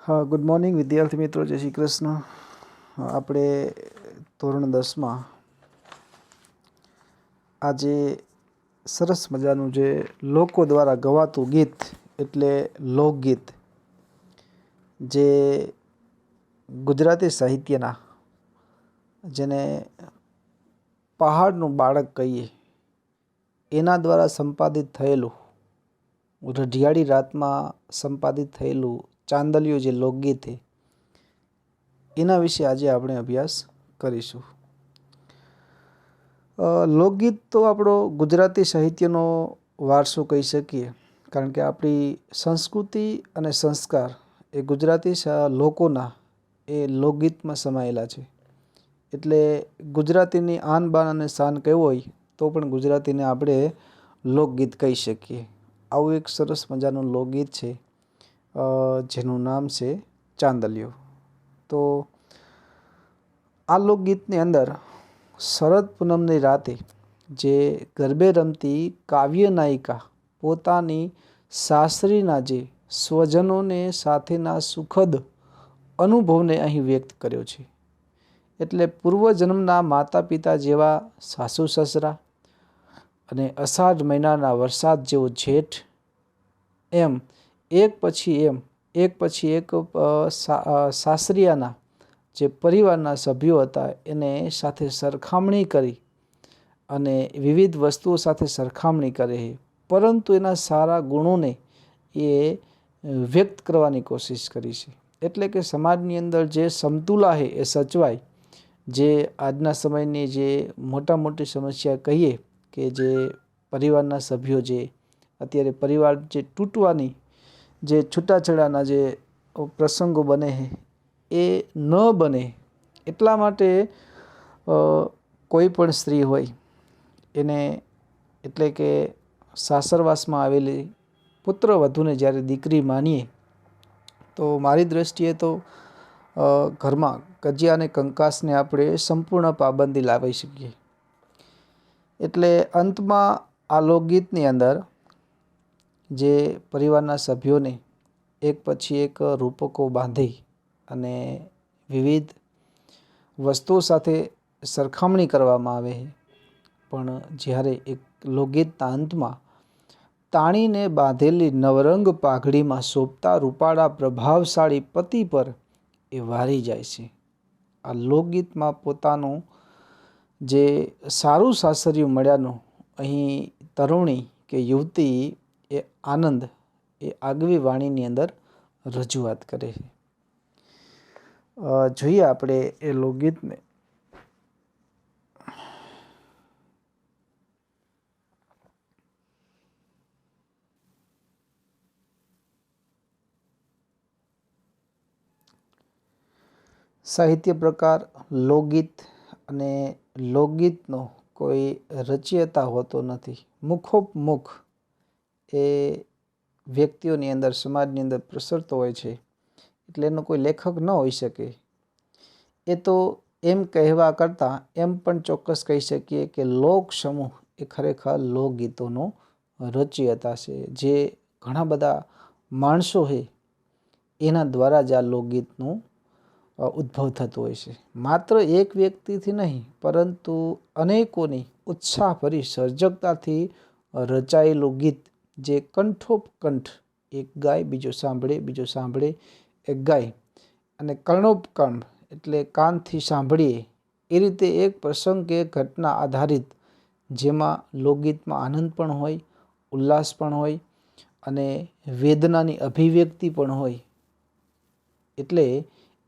હા good morning વિદ્યાર્થી મિત્રો, જય શ્રી કૃષ્ણ. આપણે ધોરણ દસમાં આજે સરસ મજાનું જે લોકો દ્વારા ગવાતું ગીત, એટલે લોકગીત, જે ગુજરાતી સાહિત્યના, જેને પહાડનું બાળક કહીએ, એના દ્વારા સંપાદિત થયેલું રઢિયાળી રાતમાં સંપાદિત થયેલું ચાંદલિયું જે લોકગીત છે, એના વિશે આજે આપણે અભ્યાસ કરીશું. લોકગીત તો આપણો ગુજરાતી સાહિત્યનો વારસો કહી શકીએ, કારણ કે આપણી સંસ્કૃતિ અને સંસ્કાર એ ગુજરાતી લોકોના એ લોકગીતમાં સમાયેલા છે. એટલે ગુજરાતીની આન બાન અને શાન કહેવું હોય તો પણ ગુજરાતીને આપણે લોકગીત કહી શકીએ. આવું એક સરસ મજાનું લોકગીત છે જેનું નામ છે ચાંદલિયો. તો આ લોકગીતની અંદર શરદ પૂનમની રાતે જે ગરબે રમતી કાવ્ય નાયિકા પોતાની સાસરીના જે સ્વજનોને સાથેના સુખદ અનુભવને અહીં વ્યક્ત કર્યો છે. એટલે પૂર્વજન્મના માતા પિતા જેવા સાસુ સસરા અને અષાઢ મહિનાના વરસાદ જેવો જેઠ, એમ એક પછી એમ, એક પછી એક સાસરિયાના જે પરિવારના સભ્યો હતા એને સાથે સરખામણી કરી અને વિવિધ વસ્તુઓ સાથે સરખામણી કરે પરંતુ એના સારા ગુણોને એ વ્યક્ત કરવાની કોશિશ કરી છે. એટલે કે સમાજની અંદર જે સમતુલા છે એ સચવાય, જે આજના સમયની જે મોટા મોટી સમસ્યા કહીએ કે જે પરિવારના સભ્યો જે અત્યારે પરિવાર જે તૂટવાની જે છૂટાછેડાના જે પ્રસંગો બને એ ન બને એટલા માટે કોઈ પણ સ્ત્રી હોય એને એટલે કે સાસરવાસમાં આવેલી પુત્ર વધુને જ્યારે દીકરી માનીએ, તો મારી દૃષ્ટિએ તો ઘરમાં કજિયા અને કંકાસને આપણે સંપૂર્ણ પાબંદી લાવી શકીએ. એટલે અંતમાં આ લોકગીતની અંદર જે પરિવારના સભ્યોને એક પછી એક રૂપકો બાંધી અને વિવિધ વસ્તુઓ સાથે સરખામણી કરવામાં આવે પણ જ્યારે એક લોકગીતના અંતમાં તાણીને બાંધેલી નવરંગ પાઘડીમાં શોભતા રૂપાળા પ્રભાવશાળી પતિ પર એ વારી જાય છે. આ લોકગીતમાં પોતાનું જે સારું સાસરિયું મળ્યાનું અહીં તરુણી કે યુવતી એ આનંદ, એ આગવી વાણીની અંદર રજૂઆત કરે છે. જોઈએ આપણે એ લોકગીતને. સાહિત્ય પ્રકાર લોકગીત અને લોકગીતનો કોઈ રચયતા હોતો નથી. મુખોપમુખ એ વ્યક્તિઓની અંદર, સમાજની અંદર પ્રસરતો હોય છે. એટલે એનો કોઈ લેખક ન હોઈ શકે. એ તો એમ કહેવા કરતાં એમ પણ ચોક્કસ કહી શકીએ કે લોક સમૂહ એ ખરેખર લોકગીતોનો રચયતા છે. જે ઘણા બધા માણસો છે, એના દ્વારા જ આ લોકગીતનું ઉદ્ભવ થતો હોય છે. માત્ર એક વ્યક્તિથી નહીં, પરંતુ અનેકોની ઉત્સાહભરી સર્જકતાથી રચાયેલું ગીત જે કંઠોપકંઠ એક ગાય, બીજો સાંભળે બીજો સાંભળે એક ગાય અને કર્ણોપકર્ણ એટલે કાનથી સાંભળીએ, એ રીતે એક પ્રસંગ કે ઘટના આધારિત જેમાં લોકગીતમાં આનંદ પણ હોય, ઉલ્લાસ પણ હોય અને વેદનાની અભિવ્યક્તિ પણ હોય. એટલે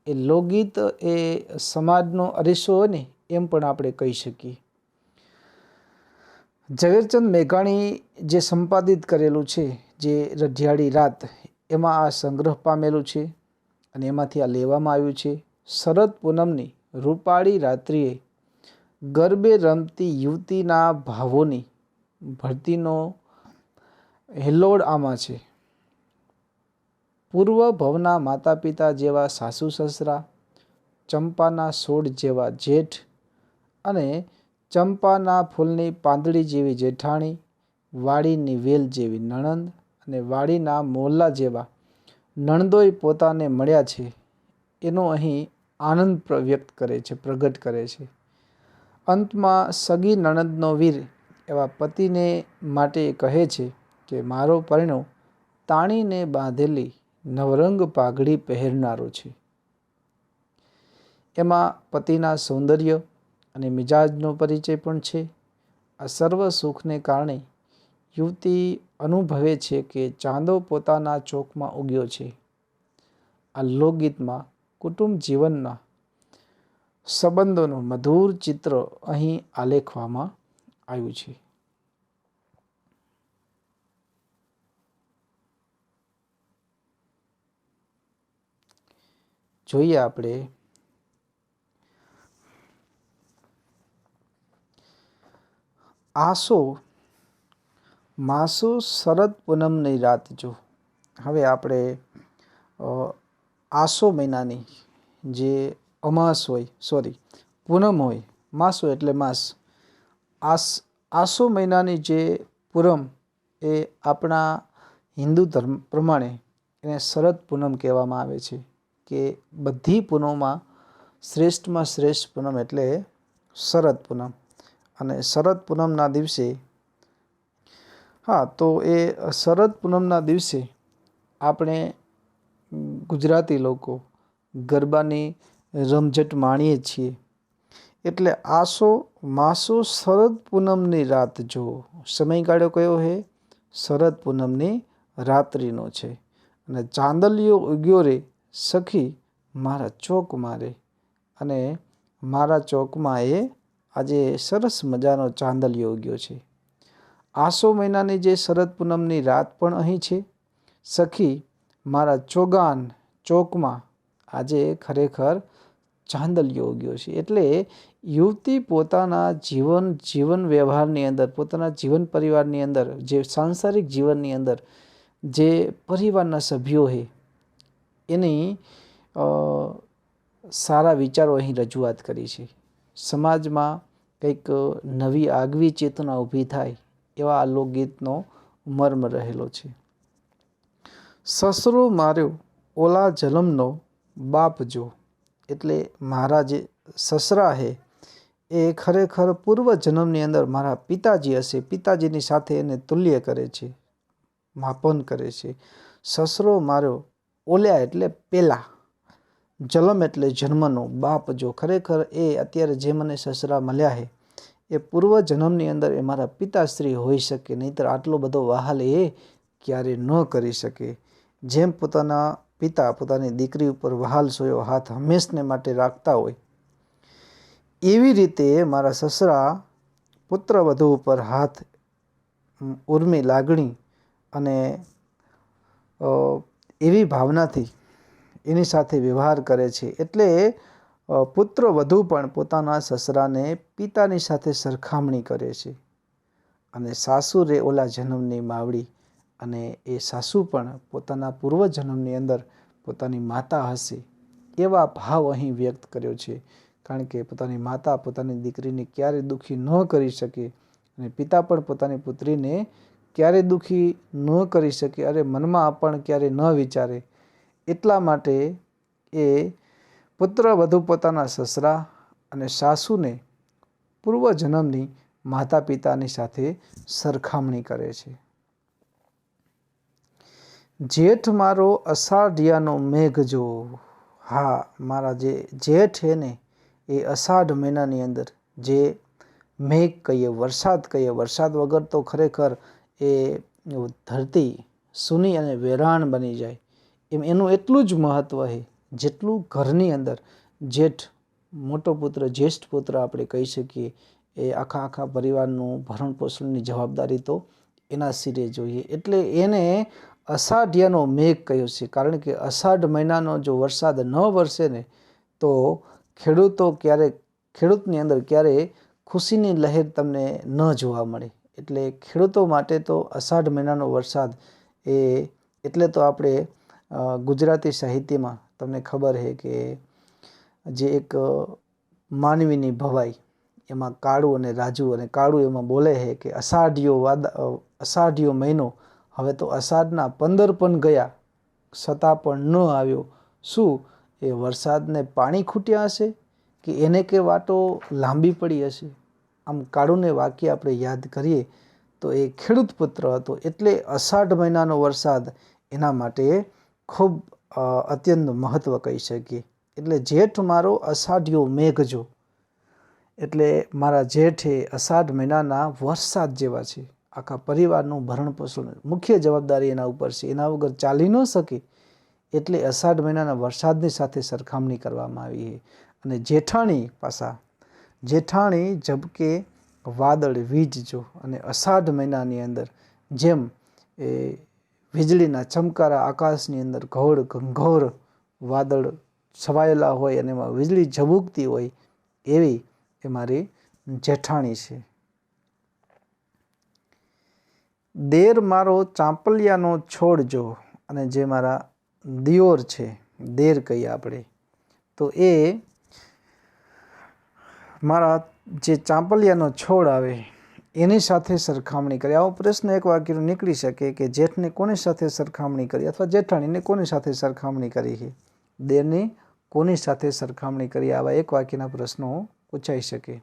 એ લોકગીત એ સમાજનો અરીસો હોય ને એમ પણ આપણે કહી શકીએ. ઝવેરચંદ મેઘાણી જે સંપાદિત કરેલું છે, જે રઢિયાળી રાત, એમાં આ સંગ્રહ પામેલું છે અને એમાંથી આ લેવામાં આવ્યું છે, શરદ પૂનમની રૂપાળી રાત્રિએ ગરબે રમતી યુવતીના ભાવોની ભરતીનો હિલ્લોળ આમાં છે. પૂર્વ ભવના માતા પિતા જેવા સાસુ સસરા, ચંપાના છોડ જેવા જેઠ અને ચંપાના ફૂલની પાંદડી જેવી જેઠાણી, વાડીની વેલ જેવી નણંદ અને વાડીના મોલ્લા જેવા નણદોય પોતાને મળ્યા છે. એનો અહીં આનંદ વ્યક્ત કરે છે, પ્રગટ કરે છે. અંતમાં સગી નણંદનો વીર એવા પતિને માટે કહે છે કે, મારો પરિણો તાણીને બાંધેલી નવરંગ પાઘડી પહેરનારો છે. એમાં પતિના સૌંદર્ય અને મિજાજનો પરિચય પણ છે. આ સર્વ સુખને કારણે યુવતી અનુભવે છે કે ચાંદો પોતાના ચોકમાં ઉગ્યો છે. આ લોકગીતમાં કુટુંબ જીવનના સંબંધોનું મધુર ચિત્ર અહીં આલેખવામાં આવ્યું છે. જોઈએ આપણે. આસો, માસો શરદ પૂનમની રાત જો. હવે આપણે આસો મહિનાની જે અમાસ હોય સોરી પૂનમ હોય, માસો એટલે માસ. આસ, આસો મહિનાની જે પૂનમ એ આપણા હિન્દુ ધર્મ પ્રમાણે એને શરદ પૂનમ કહેવામાં આવે છે. કે બધી પૂનમમાં શ્રેષ્ઠમાં શ્રેષ્ઠ પૂનમ એટલે શરદ પૂનમ. અને શરદ પૂનમના દિવસે, હા, તો એ શરદ પૂનમના દિવસે આપણે ગુજરાતી લોકો ગરબાની રમઝટ માણીએ છીએ. એટલે આસો માસો શરદ પૂનમની રાત જો સમયગાળો કયો છે શરદ પૂનમની રાત્રિનો છે. અને ચાંદલિયો ઉગ્યો રે સખી મારા ચોક મારે અને મારા ચોકમાં એ આજે સરસ મજાનો ચાંદલિયો ઉગ્યો છે. આસો મહિનાની જે શરદ પૂનમની રાત પણ અહીં છે. સખી મારા ચોગાન ચોકમાં આજે ખરેખર ચાંદલિયો ઉગ્યો છે. એટલે યુવતી પોતાના જીવન જીવન વ્યવહારની અંદર, પોતાના જીવન પરિવારની અંદર, જે સાંસારિક જીવનની અંદર જે પરિવારના સભ્યો છે એની સારા વિચારો અહીં રજૂઆત કરી છે. સમાજમાં કંઈક નવી આગવી ચેતના ઊભી થાય એવા આ લોકગીતનો મર્મ રહેલો છે. સસરો માર્યો ઓલા જલમનો બાપ જો, એટલે મારા જે સસરા છે એ ખરેખર પૂર્વ જન્મની અંદર મારા પિતાજી હશે, પિતાજીની સાથે એને તુલ્ય કરે છે, માપન કરે છે. સસરો માર્યો ઓલ્યા એટલે પેલા. જલમ એટલે જન્મનો. બાપ જો ખરેખર એ અત્યારે જે મને સસરા મળ્યા છે એ પૂર્વ જન્મની અંદર એ મારા પિતાશ્રી હોઈ શકે. નહીંતર આટલો બધો વહાલ એ ક્યારે ન કરી શકે. જેમ પોતાના પિતા પોતાની દીકરી ઉપર વહાલ સોયો હાથ હંમેશને માટે રાખતા હોય, એવી રીતે મારા સસરા પુત્ર વધુ ઉપર હાથ ઉર્મી લાગણી અને એવી ભાવનાથી એની સાથે વ્યવહાર કરે છે. એટલે પુત્ર વધુ પણ પોતાના સસરાને પિતાની સાથે સરખામણી કરે છે. અને સાસુ રે ઓલા જન્મની માવડી અને એ સાસુ પણ પોતાના પૂર્વજન્મની અંદર પોતાની માતા હશે એવા ભાવ અહીં વ્યક્ત કર્યો છે. કારણ કે પોતાની માતા પોતાની દીકરીને ક્યારેય દુઃખી ન કરી શકે અને પિતા પણ પોતાની પુત્રીને ક્યારે દુઃખી ન કરી શકે, અરે મનમાં પણ ક્યારેય ન વિચારે, એટલા માટે એ પુત્ર વધુ પોતાના સસરા અને સાસુને પૂર્વજન્મની માતા પિતાની સાથે સરખામણી કરે છે. જેઠ મારો અષાઢિયાનો મેઘ જો હા, મારા જે જેઠ છે ને, એ અષાઢ મહિનાની અંદર જે મેઘ કહીએ, વરસાદ કહીએ, વરસાદ વગર તો ખરેખર એ ધરતી સૂની અને વેરાણ બની જાય. એમ એનું એટલું જ મહત્ત્વ છે, જેટલું ઘરની અંદર જેઠ, મોટો પુત્ર, જ્યેષ્ઠ પુત્ર આપણે કહી શકીએ, એ આખા આખા પરિવારનું ભરણ પોષણની જવાબદારી તો એના સિરે જોઈએ. એટલે એને અષાઢિયાનો મેઘ કહ્યો છે, કારણ કે અષાઢ મહિનાનો જો વરસાદ ન વરસે ને, તો ખેડૂતો ક્યારેક, ખેડૂતની અંદર ક્યારે ખુશીની લહેર તમને ન જોવા મળે. એટલે ખેડૂતો માટે તો અષાઢ મહિનાનો વરસાદ એ એટલે તો આપણે ગુજરાતી સાહિત્યમાં તમને ખબર છે કે જે એક માનવીની ભવાઈ, એમાં કાળું અને રાજુ અને કાળું એમાં બોલે છે કે અષાઢિયો વાદ અષાઢિયો મહિનો, હવે તો અષાઢના પંદર પણ ગયા છતાં પણ ન આવ્યો. શું એ વરસાદને પાણી ખૂટ્યા હશે કે એને કે વાટો લાંબી પડી હશે? આમ કાળુને વાક્ય આપણે યાદ કરીએ, તો એ ખેડૂત પુત્ર હતો. એટલે અષાઢ મહિનાનો વરસાદ એના માટે ખૂબ અત્યંત મહત્ત્વ કહી શકીએ. એટલે જેઠ મારો અષાઢિયો મેઘજો. એટલે મારા જેઠ એ અષાઢ મહિનાના વરસાદ જેવા છે. આખા પરિવારનું ભરણ પોષણ મુખ્ય જવાબદારી એના ઉપર છે. એના વગર ચાલી ન શકે એટલે અષાઢ મહિનાના વરસાદની સાથે સરખામણી કરવામાં આવી છે. અને જેઠાણી પાછા જેઠાણી ઝબકે વાદળ વીજ જો અને અષાઢ મહિનાની અંદર જેમ એ વીજળીના ચમકારા આકાશની અંદર ઘોર ઘંઘોર વાદળ છવાયેલા હોય અને એમાં વીજળી ઝબૂકતી હોય એવી એ મારી જેઠાણી છે. દેર મારો ચાંપલિયાનો છોડ જો અને જે મારા દિયોર છે, દેર કહીએ આપણે, તો એ મારા જે ચાંપલિયાનો છોડ આવે, એની સાથે સરખામણી કરી. આવો પ્રશ્ન એક વાક્યનો નીકળી શકે કે જેઠને કોની સાથે સરખામણી કરી અથવા જેઠાણીને કોની સાથે સરખામણી કરી છે? દેરની કોની સાથે સરખામણી કરી? આવા એક વાક્યના પ્રશ્નો પૂછાઈ શકે.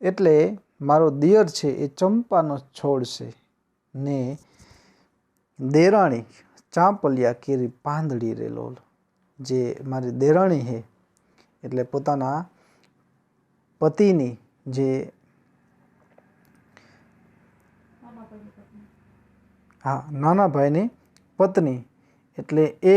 એટલે મારો દિયર છે એ ચંપાનો છોડ છે ને દેરાણી ચાંપલિયા કેરી પાંદડી રે લોલ જે મારી દેરાણી છે, એટલે પોતાના પતિની જે હા, નાના ભાઈની પત્ની. એટલે એ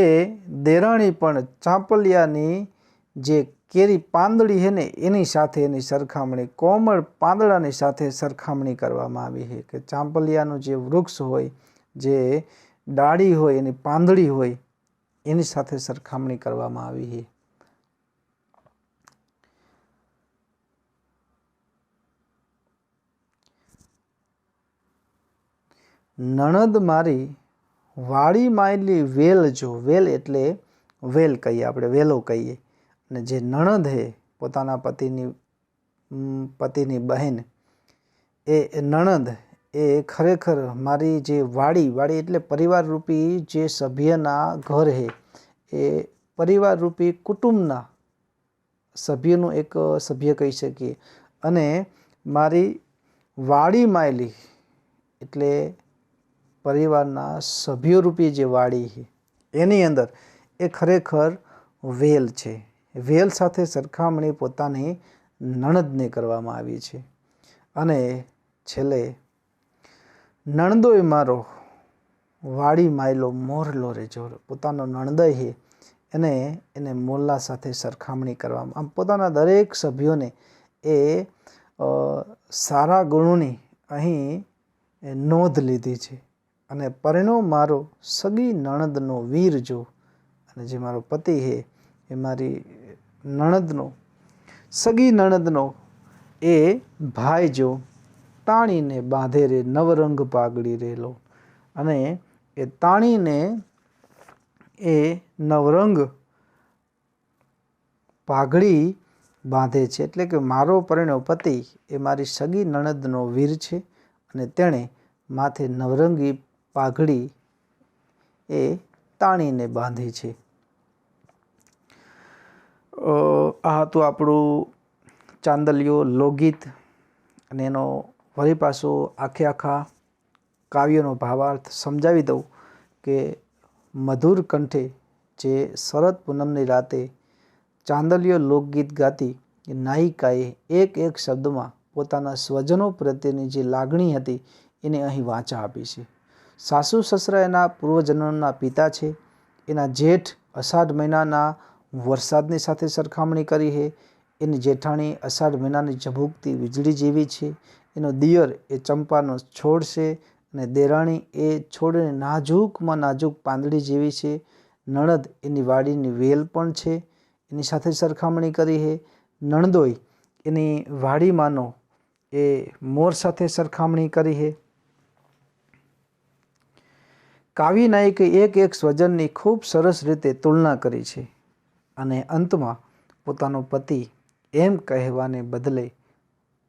દેરાણી પણ ચાંપલિયાની જે કેરી પાંદડી છે ને, એની સાથે એની સરખામણી, કોમળ પાંદડાની સાથે સરખામણી કરવામાં આવી છે કે ચાંપલિયાનું જે વૃક્ષ હોય, જે ડાળી હોય, એની પાંદડી હોય, એની સાથે સરખામણી કરવામાં આવી છે નણદ મારી વાળી માયલી વેલ જો, વેલ એટલે વેલ કહીએ આપણે, વેલો કહીએ. અને જે નણદ હે, પોતાના પતિની પતિની બહેન, એ નણદ, એ ખરેખર મારી જે વાડી વાડી એટલે પરિવાર રૂપી જે સભ્યના ઘર હે, એ પરિવાર રૂપી કુટુંબના સભ્યનું એક સભ્ય કહી શકીએ. અને મારી વાડી માયલી એટલે પરિવારના સભ્યોરૂપી જે વાડી છે, એની અંદર એ ખરેખર વેલ છે. વેલ સાથે સરખામણી પોતાની નણદને કરવામાં આવી છે. અને છેલ્લે નણદોય મારો વાડી માયલો મોરલો રે જોર પોતાનો નણદય છે, એને એને મોરલા સાથે સરખામણી કરવામાં. આમ પોતાના દરેક સભ્યોને એ સારા ગુણોની અહીં નોંધ લીધી છે. અને પરણો મારો સગી નણદનો વીર જો. અને જે મારો પતિ છે એ મારી નણદનો, સગી નણદનો, એ ભાઈ જો, તાણીને બાંધે રે નવરંગ પાઘડી રેલો. અને એ તાણીને એ નવરંગ પાઘડી બાંધે છે. એટલે કે મારો પરણ્યો પતિ એ મારી સગી નણદનો વીર છે. અને તેણે માથે નવરંગી પાઘડી એ તાણીને બાંધી છે. આ હતું આપણું ચાંદલિયો લોકગીત અને એનો વળી પાછો આખે આખા કાવ્યનો ભાવાર્થ સમજાવી દઉં કે મધુર કંઠે જે શરદ પૂનમની રાતે ચાંદલિયો લોકગીત ગાતી નાયિકાએ એક એક શબ્દમાં પોતાના સ્વજનો પ્રત્યેની જે લાગણી હતી એને અહીં વાંચા આપી છે. સાસુ સસરા એના પૂર્વજન્મના પિતા છે. એના જેઠ અષાઢ મહિનાના વરસાદની સાથે સરખામણી કરી છે. એની જેઠાણી અષાઢ મહિનાની ઝબૂકતી વીજળી જેવી છે. એનો દિયર એ ચંપાનો છોડ છે અને દેરાણી એ છોડને નાજુકમાં નાજુક પાંદડી જેવી છે. નણદ એની વાડીની વેલ પણ છે. એની સાથે સરખામણી કરી છે. નણદોઈ એની વાડીમાંનો એ મોર સાથે સરખામણી કરી છે. કાવ્ય નાયકે એક એક સ્વજનની ખૂબ સરસ રીતે તુલના કરી છે અને અંતમાં પોતાનો પતિ એમ કહેવાને બદલે,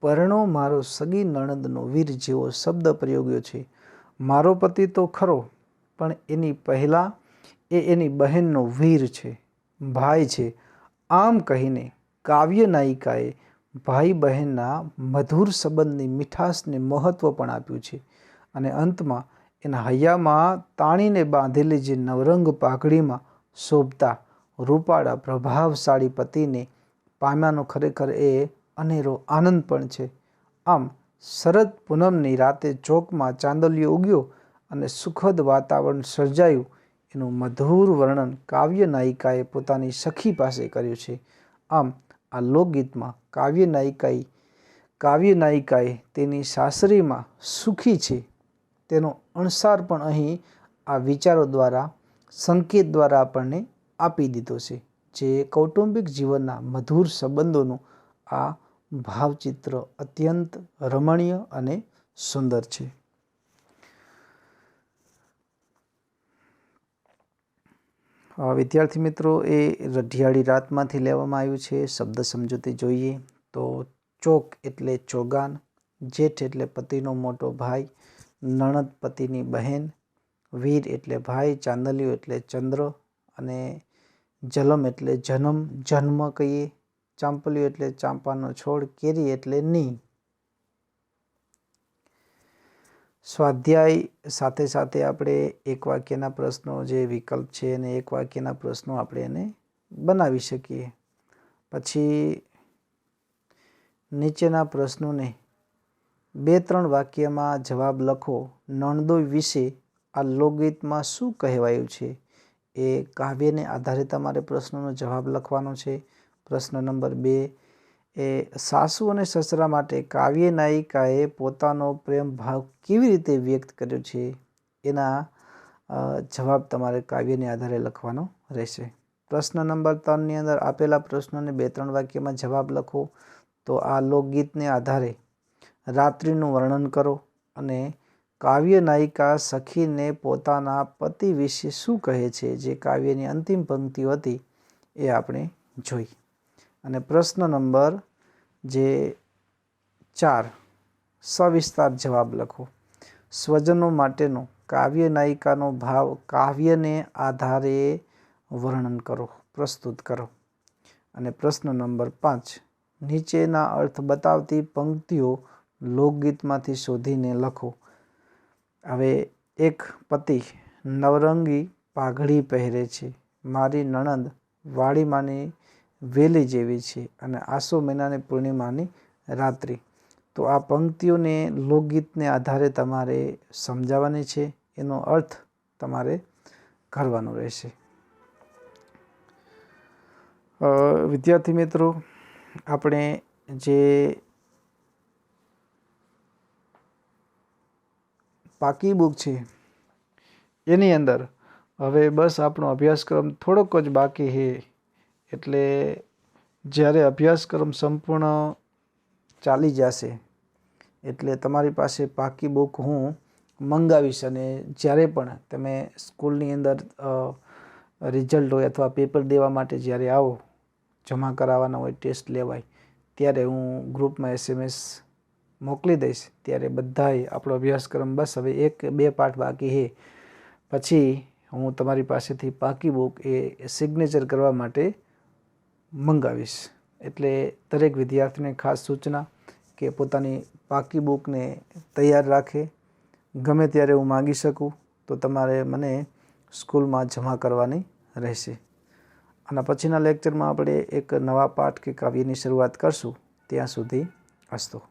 પરણો મારો સગી નણંદનો વીર જેવો શબ્દ પ્રયોગ્યો છે. મારો પતિ તો ખરો, પણ એની પહેલાં એ એની બહેનનો વીર છે, ભાઈ છે. આમ કહીને કાવ્ય નાયિકાએ ભાઈ બહેનના મધુર સંબંધની મીઠાશને મહત્ત્વ પણ આપ્યું છે અને અંતમાં એના હૈયામાં તાણીને બાંધેલી જે નવરંગ પાઘડીમાં શોભતા રૂપાળા પ્રભાવશાળી પતિને પામ્યાનો ખરેખર એ અનેરો આનંદ પણ છે. આમ શરદ પૂનમની રાતે ચોકમાં ચાંદલિયો ઉગ્યો અને સુખદ વાતાવરણ સર્જાયું. એનું મધુર વર્ણન કાવ્ય નાયિકાએ પોતાની સખી પાસે કર્યું છે. આમ આ લોકગીતમાં કાવ્ય નાયિકાએ કાવ્ય નાયિકાએ તેની સાસરીમાં સુખી છે. તેનો અણસાર પણ અહીં આ વિચારો દ્વારા, સંકેત દ્વારા આપણને આપી દીધો છે, જે કૌટુંબિક જીવનના મધુર સંબંધોનું આ ભાવચિત્ર અત્યંત રમણીય અને સુંદર છે. વિદ્યાર્થી મિત્રો, એ રઢિયાળી રાતમાંથી લેવામાં આવ્યું છે. શબ્દ સમજૂતી જોઈએ તો ચોક એટલે ચોગાન, જેઠ એટલે પતિનો મોટો ભાઈ નણદ પતિની બહેન, વીર એટલે ભાઈ, ચાંદલિયો એટલે ચંદ્ર અને જલમ એટલે જન્મ જન્મ કહીએ. ચાંપલિયો એટલે ચાંપાનો છોડ, કેરી એટલે ની સ્વાધ્યાય સાથે સાથે આપણે એક વાક્યના પ્રશ્નો જે વિકલ્પ છે અને એક વાક્યના પ્રશ્નો આપણે એને બનાવી શકીએ. પછી નીચેના પ્રશ્નોને બે ત્રણ વાક્યમાં જવાબ લખો. નણદોઈ વિશે આ લોકગીતમાં શું કહેવાયું છે? એ કાવ્યને આધારે તમારે પ્રશ્નનો જવાબ લખવાનો છે. પ્રશ્ન નંબર બે, એ સાસુ અને સસરા માટે કાવ્ય નાયિકાએ પોતાનો પ્રેમ ભાવ કેવી રીતે વ્યક્ત કર્યો છે? એના જવાબ તમારે કાવ્યને આધારે લખવાનો રહેશે. પ્રશ્ન નંબર ત્રણની અંદર આપેલા પ્રશ્નોને બે ત્રણ વાક્યમાં જવાબ લખો. તો આ લોકગીતને આધારે રાત્રિનું વર્ણન કરો અને કાવ્ય નાયિકા સખીને પોતાના પતિ વિશે શું કહે છે, જે કાવ્યની અંતિમ પંક્તિઓ હતી, એ આપણે જોઈ. અને પ્રશ્ન નંબર જે ચાર, સવિસ્તાર જવાબ લખો. સ્વજનો માટેનો કાવ્ય નાયિકાનો ભાવ કાવ્યને આધારે વર્ણન કરો, પ્રસ્તુત કરો. અને પ્રશ્ન નંબર પાંચ, નીચેના અર્થ બતાવતી પંક્તિઓ લોકગીતમાંથી શોધીને લખો. હવે એક પતિ નવરંગી પાઘડી પહેરે છે. મારી નણંદ વાડીમાંની વેલી જેવી છે અને આસો મહિનાની પૂર્ણિમાની રાત્રિ. તો આ પંક્તિઓને લોકગીતને આધારે તમારે સમજાવવાની છે. એનો અર્થ તમારે કરવાનો રહેશે. વિદ્યાર્થી મિત્રો, આપણે જે પાકી બુક છે. એની અંદર હવે બસ આપણો અભ્યાસક્રમ થોડોક જ બાકી છે એટલે જ્યારે અભ્યાસક્રમ સંપૂર્ણ ચાલી જશે, એટલે તમારી પાસે પાકી બુક હું મંગાવીશ અને જ્યારે પણ તમે સ્કૂલની અંદર રિઝલ્ટ હોય અથવા પેપર દેવા માટે જ્યારે આવો, જમા કરાવવાના હોય, ટેસ્ટ લેવાય, ત્યારે હું ગ્રુપમાં એસએમએસ મોકલી દઈશ. ત્યારે બધાએ આપણો અભ્યાસક્રમ બસ હવે એક બે પાઠ બાકી છે પછી હું તમારી પાસેથી પાકી બુક એ સિગ્નેચર કરવા માટે મંગાવીશ. એટલે દરેક વિદ્યાર્થીને ખાસ સૂચના કે પોતાની પાકી બુકને તૈયાર રાખે. ગમે ત્યારે હું માગી શકું, તો તમારે મને સ્કૂલમાં જમા કરવાની રહેશે. અને પછીના લેક્ચરમાં આપણે એક નવા પાઠ કે કાવ્યની શરૂઆત કરશું. ત્યાં સુધી અસ્તો.